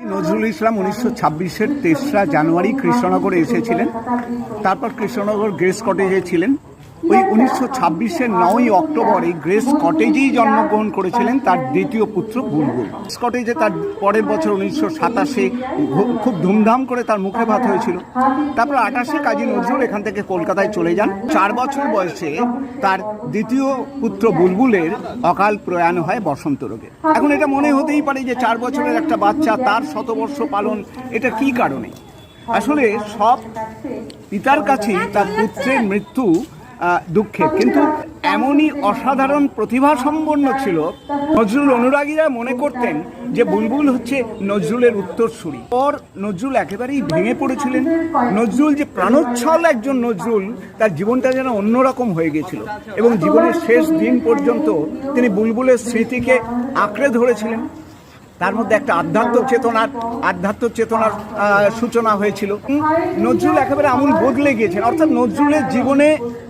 নজরুল ইসলাম উনিশশো ছাব্বিশের তেসরা জানুয়ারি কৃষ্ণনগরে এসেছিলেন। তারপর কৃষ্ণনগর গ্রেস কটেজে ছিলেন। ওই উনিশশো ছাব্বিশের নয়ই অক্টোবর এই গ্রেস কটেজেই জন্মগ্রহণ করেছিলেন তার দ্বিতীয় পুত্র বুলবুল। কটেজে তার পরের বছর উনিশশো সাতাশে খুব ধুমধাম করে তার মুখে ভাত হয়েছিল। তারপর আঠাশে কাজী নজরুল এখান থেকে কলকাতায় চলে যান। চার বছর বয়সে তার দ্বিতীয় পুত্র বুলবুলের অকাল প্রয়াণ হয় বসন্ত রোগে। এখন এটা মনে হতেই পারে যে চার বছরের একটা বাচ্চা তার শতবর্ষ পালন, এটা কি কারণে? আসলে সব পিতার কাছেই তার পুত্রের মৃত্যু দুঃখের কিন্তু এমনই অসাধারণ প্রতিভা সম্পন্ন ছিল নজরুল অনুরাগীরা মনে করতেন যে বুলবুল হচ্ছে নজরুলের উত্তরসূরি। পর নজরুল একেবারেই ভেঙে পড়েছিলেন। নজরুল যে প্রাণোচ্ছল একজন নজরুল, তার জীবনটা যেন অন্যরকম হয়ে গেছিল এবং জীবনের শেষ দিন পর্যন্ত তিনি বুলবুলের স্মৃতিকে আঁকড়ে ধরেছিলেন। তার মধ্যে একটা আধ্যাত্ম চেতনার আধ্যাত্ম চেতনার সূচনা হয়েছিল। নজরুল একেবারে আমূল বদলে গিয়েছেন। অর্থাৎ নজরুলের জীবনে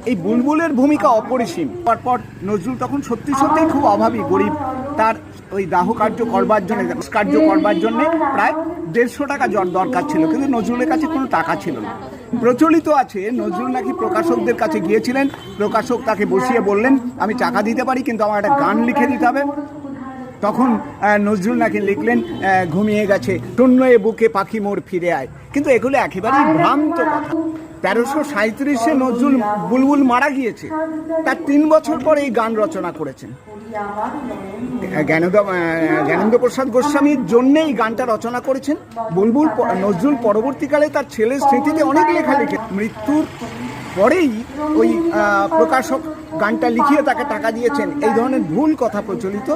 এই বুলবুলের ভূমিকা অপরিসীম। পরপর নজরুল তখন সত্যি সত্যিই খুব অভাবী, গরিব। তার ওই দাহ কার্য করবার জন্য কার্য করবার জন্য প্রায় দেড়শো টাকা জ্বর দরকার ছিল, কিন্তু নজরুলের কাছে কোনো টাকা ছিল না। প্রচলিত আছে, নজরুল নাকি প্রকাশকদের কাছে গিয়েছিলেন, প্রকাশক তাকে বসিয়ে বললেন, আমি টাকা দিতে পারি, কিন্তু আমার একটা গান লিখে দিতে হবে। তখন নজরুল নাকি লিখলেন ঘুমিয়ে গেছে শূন্য বুকে পাখি মোর ফিরে আয়। কিন্তু এগুলো একেবারেই ভ্রান্ত কথা। তেরোশো সাঁত্রিশে নজরুল বুলবুল মারা গিয়েছে। তার তিন বছর পর এই গান রচনা করেছেন। জ্ঞানদ জ্ঞানেন্দ্র প্রসাদ গোস্বামীর জন্য এই গানটা রচনা করেছেন। বুলবুল নজরুল পরবর্তীকালে তার ছেলের স্মৃতিতে অনেক লেখা লিখে মৃত্যুর পরেই ওই প্রকাশক গানটা লিখিয়ে তাকে টাকা দিয়েছেন। এই ধরনের ভুল কথা প্রচলিত।